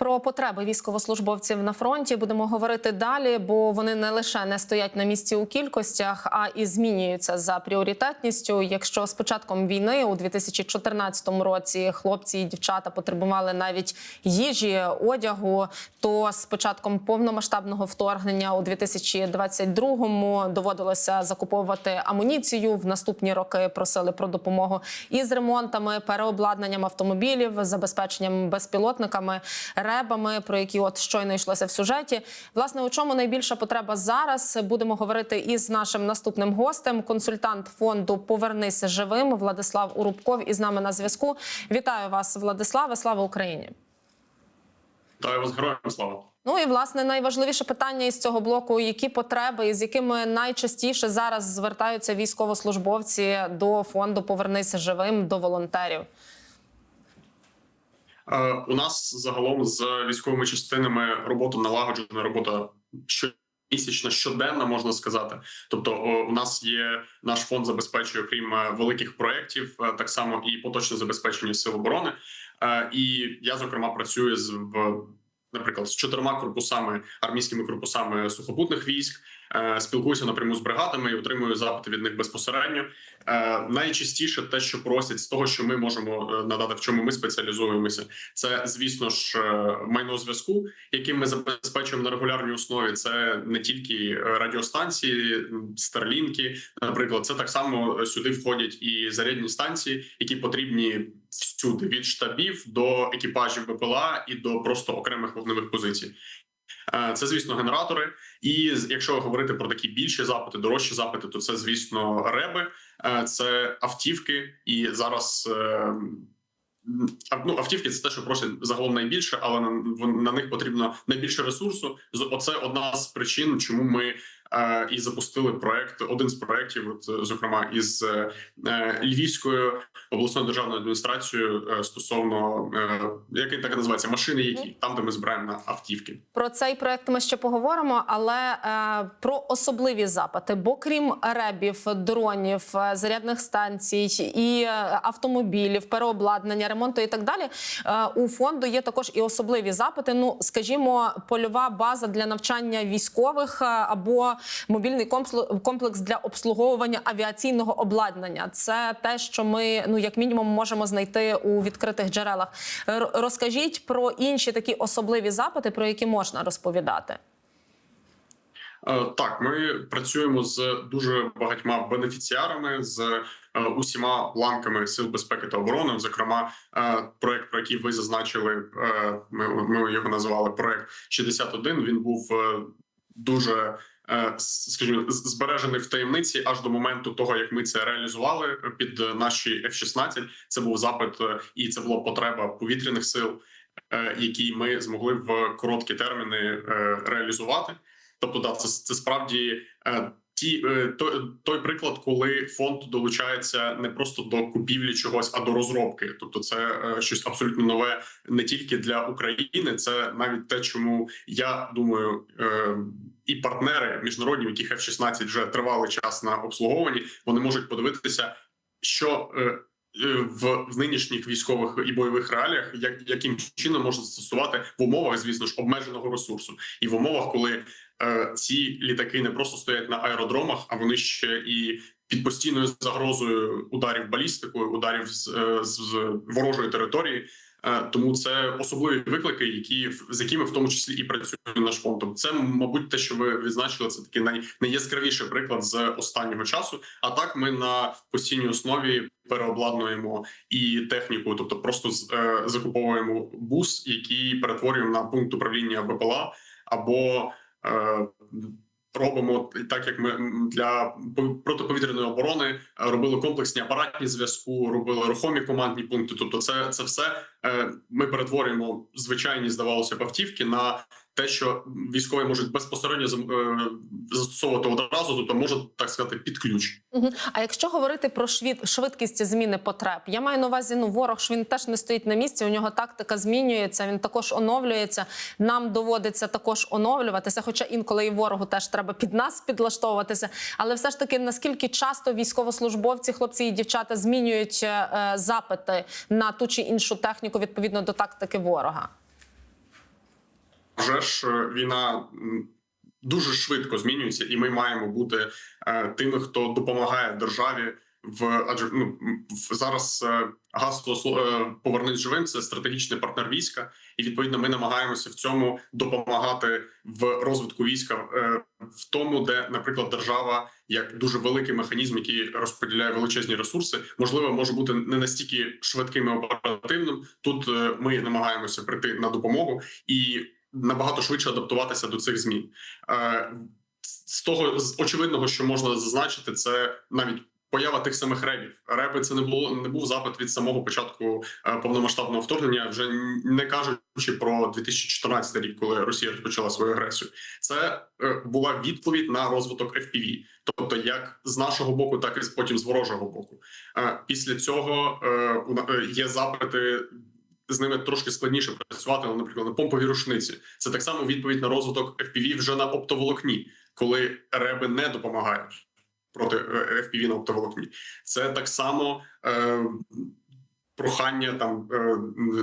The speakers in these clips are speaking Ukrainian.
Про потреби військовослужбовців на фронті будемо говорити далі, бо вони не лише не стоять на місці у кількостях, а і змінюються за пріоритетністю. Якщо з початком війни у 2014 році хлопці і дівчата потребували навіть їжі, одягу, то з початком повномасштабного вторгнення у 2022-му доводилося закуповувати амуніцію. В наступні роки просили про допомогу із ремонтами, переобладнанням автомобілів, забезпеченням безпілотниками, ребами, про які от щойно йшлося в сюжеті. Власне, у чому найбільша потреба зараз? Будемо говорити із нашим наступним гостем, консультант фонду Повернися живим Владислав Урубков із нами на зв'язку. Вітаю вас, Владиславе. Слава Україні! Вітаю вас, героям слава. Ну і власне найважливіше питання із цього блоку: які потреби, і з якими найчастіше зараз звертаються військовослужбовці до фонду Повернися живим до волонтерів. Е, у нас загалом з військовими частинами робота налагоджена, робота щомісячна, щоденна, можна сказати. Тобто, у нас є наш фонд забезпечує, окрім е, великих проєктів, е, так само і поточне забезпечення сил оборони. І я зокрема працюю з в. Наприклад, з чотирма корпусами армійськими корпусами сухопутних військ спілкуюся напряму з бригадами і отримую запити від них безпосередньо. Е, найчастіше те, що просять з того, що ми можемо е, надати, в чому ми спеціалізуємося, це звісно ж е, майно зв'язку, яким ми забезпечуємо на регулярній основі. Це не тільки е, радіостанції, старлінки, наприклад, це так само сюди входять і зарядні станції, які потрібні всюди від штабів до екіпажів БПЛА і до просто окремих вогневих позицій. Е, Це, звісно, генератори. І якщо говорити про такі більші запити, дорожчі запити, то це, звісно, реби, е, це автівки. І зараз е, ну, автівки це те, що просять загалом найбільше, але на, на них потрібно найбільше ресурсу. Оце одна з причин, чому ми і запустили проект. Один з проєктів, от, зокрема, із е, е, Львівською обласною державною адміністрацією е, стосовно який так і називається машини, які там, де ми збираємо на автівки. Про цей проект ми ще поговоримо, але е, про особливі запити. Бо крім ребів, дронів, зарядних станцій і автомобілів, переобладнання, ремонту і так далі, е, у фонду є також і особливі запити. Ну, скажімо, польова база для навчання військових або мобільний комплекс- для обслуговування авіаційного обладнання. Це те, що ми ну як мінімум можемо знайти у відкритих джерелах. Розкажіть про інші такі особливі запити, про які можна розповідати. Е, Так, ми працюємо з дуже багатьма бенефіціарами з е, усіма ланками сил безпеки та оборони. Зокрема, е, проект, про який ви зазначили, ми, його називали проект 61, Він був дуже. Е, Скажімо, збережений в таємниці аж до моменту того, як ми це реалізували під е, наші F-16. Це був запит, е, і це була потреба повітряних сил, які ми змогли в короткі терміни реалізувати. Тобто, да, це, це справді ті е, той, той приклад, коли фонд долучається не просто до купівлі чогось, а до розробки. Тобто, це е, щось абсолютно нове не тільки для України, це навіть те, чому я думаю, е, і партнери міжнародні, яких F-16 вже тривалий час на обслуговуванні, вони можуть подивитися, що. В, в нинішніх військових і бойових реаліях, як яким чином можна застосувати в умовах, звісно ж, обмеженого ресурсу, і в умовах, коли ці літаки не просто стоять на аеродромах, а вони ще і під постійною загрозою ударів балістикою, ударів з, е, з ворожої території. Е, Тому це особливі виклики, які з якими в тому числі і працює наш фонд. Тобто Це, мабуть, те, що ви відзначили, це такий най, найяскравіший приклад з останнього часу. А так ми на постійній основі переобладнуємо і техніку, тобто просто з- е, закуповуємо бус, який перетворюємо на пункт управління БПЛА або е, робимо так, як ми для протиповітряної оборони е, робили комплексні апаратні зв'язку, робили рухомі командні пункти. Тобто, це, це все е, ми перетворюємо звичайні, здавалося б, автівки на те, що військові можуть безпосередньо е, застосовувати одразу, тобто можуть так сказати під ключ. А якщо говорити про швид, швидкість зміни потреб, я маю на увазі, ну ворог ж він теж не стоїть на місці. У нього тактика змінюється, він також оновлюється. Нам доводиться також оновлюватися. Хоча інколи і ворогу теж треба під нас підлаштовуватися. Але все ж таки, наскільки часто військовослужбовці, хлопці і дівчата змінюють е, запити на ту чи іншу техніку відповідно до тактики ворога? Вже ж е, війна дуже швидко змінюється, і ми маємо бути е, тими, хто допомагає державі в адже ну в- зараз е, гасло сло- е, повернись живим. Це стратегічний партнер війська, і відповідно ми намагаємося в цьому допомагати в розвитку війська е, в тому, де, наприклад, держава як дуже великий механізм, який розподіляє величезні ресурси, можливо, може бути не настільки швидким і оперативним. Тут е, ми намагаємося прийти на допомогу і набагато швидше адаптуватися до цих змін. Е, з того з очевидного, що можна зазначити, це навіть. Поява тих самих ребів. Реби це не було не був запит від самого початку е, повномасштабного вторгнення, вже не кажучи про 2014 рік, коли Росія розпочала свою агресію. Це е, була відповідь на розвиток FPV. тобто як з нашого боку, так і потім з ворожого боку. Після цього є запити. З ними трошки складніше працювати, але, наприклад, на помповій рушниці. Це так само відповідь на розвиток FPV вже на оптоволокні, коли реби не допомагають проти е, FPV на оптоволокні. Це так само е, прохання там е,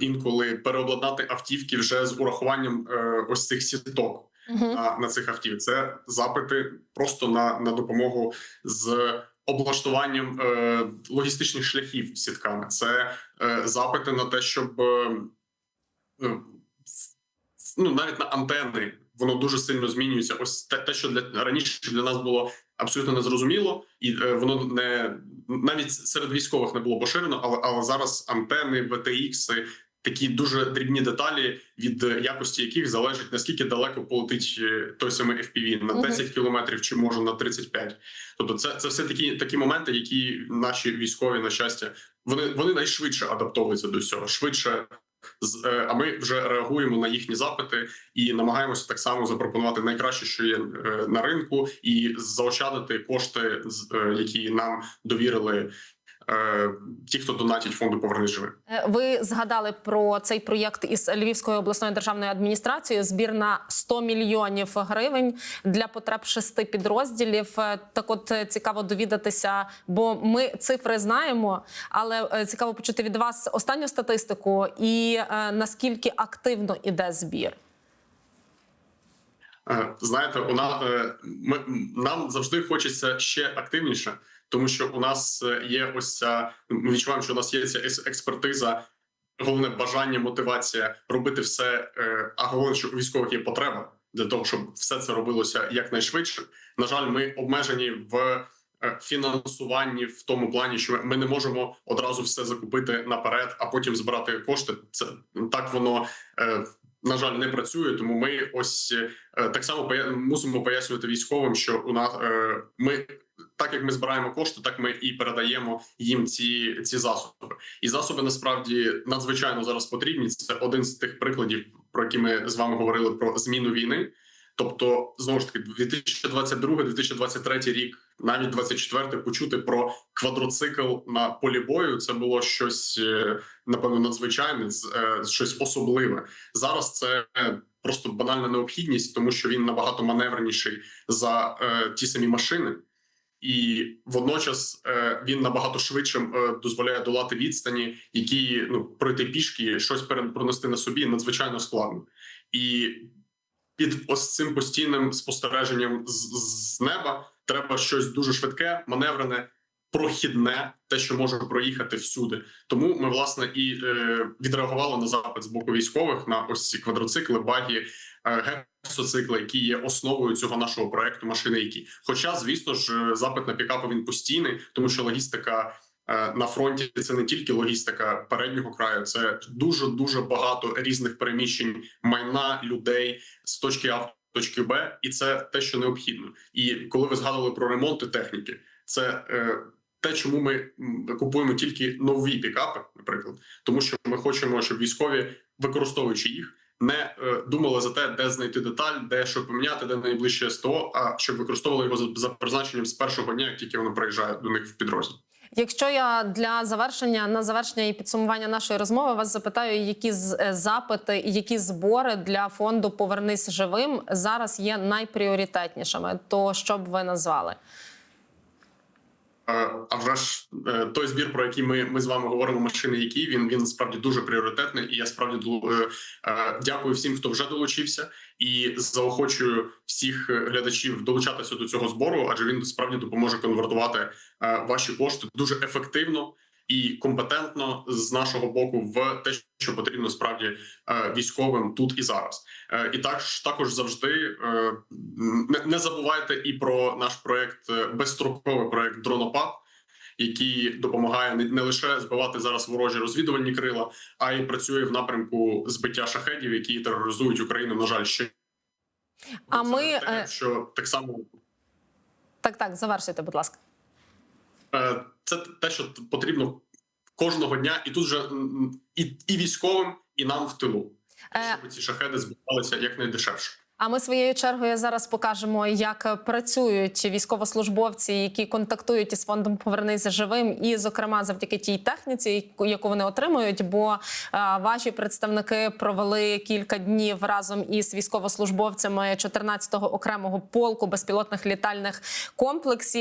інколи переобладнати автівки вже з урахуванням е, ось цих сіток Мгм. на, на цих автівок. Це запити просто на, на допомогу з облаштуванням е, логістичних шляхів сітками. Це е, запити на те, щоб е, е, ну навіть на антени воно дуже сильно змінюється. Ось те, те що для раніше для нас було абсолютно незрозуміло, і е, воно не навіть серед військових не було поширено, але але зараз антени, VTX, такі дуже дрібні деталі, від якості яких залежить наскільки далеко полетить е, той самий FPV, на Мгм. 10 кілометрів чи може на 35. Тобто, це це все такі такі моменти, які наші військові на щастя вони вони найшвидше адаптовуються до цього, швидше. е, А ми вже реагуємо на їхні запити і намагаємося так само запропонувати найкраще, що є е, на ринку, і заощадити кошти, які нам довірили ті, хто донатять фонду «Повернись живим». Е, Ви згадали про цей проєкт із Львівською обласною державною адміністрацією. Збір на 100 мільйонів гривень для потреб шести підрозділів. Е, Так, от е, цікаво довідатися, бо ми цифри знаємо, але е, цікаво почути від вас останню статистику і е, наскільки активно іде збір. Е, Знаєте, у нас ми нам завжди хочеться ще активніше, тому що у нас е, є ось ця. Ми відчуваємо, що у нас є ця експертиза, головне бажання, мотивація робити все. е, А головне, що у військових є потреба для того, щоб все це робилося якнайшвидше. На жаль, ми обмежені в е, фінансуванні в тому плані, що ми не можемо одразу все закупити наперед, а потім збирати кошти. Це так воно. на жаль, не працює, тому ми ось так само мусимо пояснювати військовим, що у нас ми так як ми збираємо кошти, так ми і передаємо їм ці, ці засоби. І засоби насправді надзвичайно зараз потрібні. Це один з тих прикладів, про які ми з вами говорили про зміну війни. Тобто, знову ж таки, 2022-2023 рік, навіть 24 почути про квадроцикл на полі бою. Це було щось е, напевно надзвичайне, е, щось особливе. Зараз це е, просто банальна необхідність, тому що він набагато маневреніший за е, ті самі машини, і водночас е, він набагато швидше дозволяє долати відстані, які ну пройти пішки, щось пронести на собі надзвичайно складно. І під ось цим постійним спостереженням з, з неба треба щось дуже швидке, маневрене, прохідне, те, що може проїхати всюди. Тому ми власне і е, відреагували на запит з боку військових на ось ці квадроцикли, багі, е, гексоцикли, які є основою цього нашого проекту. Машини, які, хоча, звісно ж, е, запит на пікапи він постійний, тому що логістика. е, На фронті це не тільки логістика переднього краю, це дуже дуже багато різних переміщень майна людей з точки А в точки Б, і це те, що необхідно. І коли ви згадували про ремонти техніки, це е, те, чому ми купуємо тільки нові пікапи, наприклад, тому що ми хочемо, щоб військові, використовуючи їх, не е, думали за те, де знайти деталь, де що поміняти, де найближче СТО, а щоб використовували його за, призначенням з першого дня, як тільки воно приїжджає до них в підрозділ. Якщо я для завершення на завершення і підсумування нашої розмови вас запитаю, які з- е, запити і які збори для фонду Повернись живим зараз є найпріоритетнішими, то що б ви назвали? А вже ж е, той збір, про який ми, ми з вами говоримо, машини, які він він справді дуже пріоритетний. І я справді е, е, дякую всім, хто вже долучився, і заохочую всіх глядачів долучатися до цього збору, адже він справді допоможе конвертувати ваші кошти дуже ефективно і компетентно з нашого боку в те, що потрібно справді е, військовим тут і зараз. Е, І також також завжди е, не, забувайте і про наш проект безстроковий проект Дронопад, який допомагає не, лише збивати зараз ворожі розвідувальні крила, а й працює в напрямку збиття шахедів, які тероризують Україну. На жаль, ще А Це ми те, що так само так, так, завершуйте, будь ласка. Е, це те, що потрібно кожного дня, і тут же і, і військовим, і нам в тилу, Е, щоб ці шахеди збивалися якнайдешевше. А ми своєю чергою зараз покажемо, як працюють військовослужбовці, які контактують із фондом Повернися живим, і, зокрема, завдяки тій техніці, яку- яку вони отримують. Бо е, ваші представники провели кілька днів разом із військовослужбовцями 14-го окремого полку безпілотних літальних комплексів.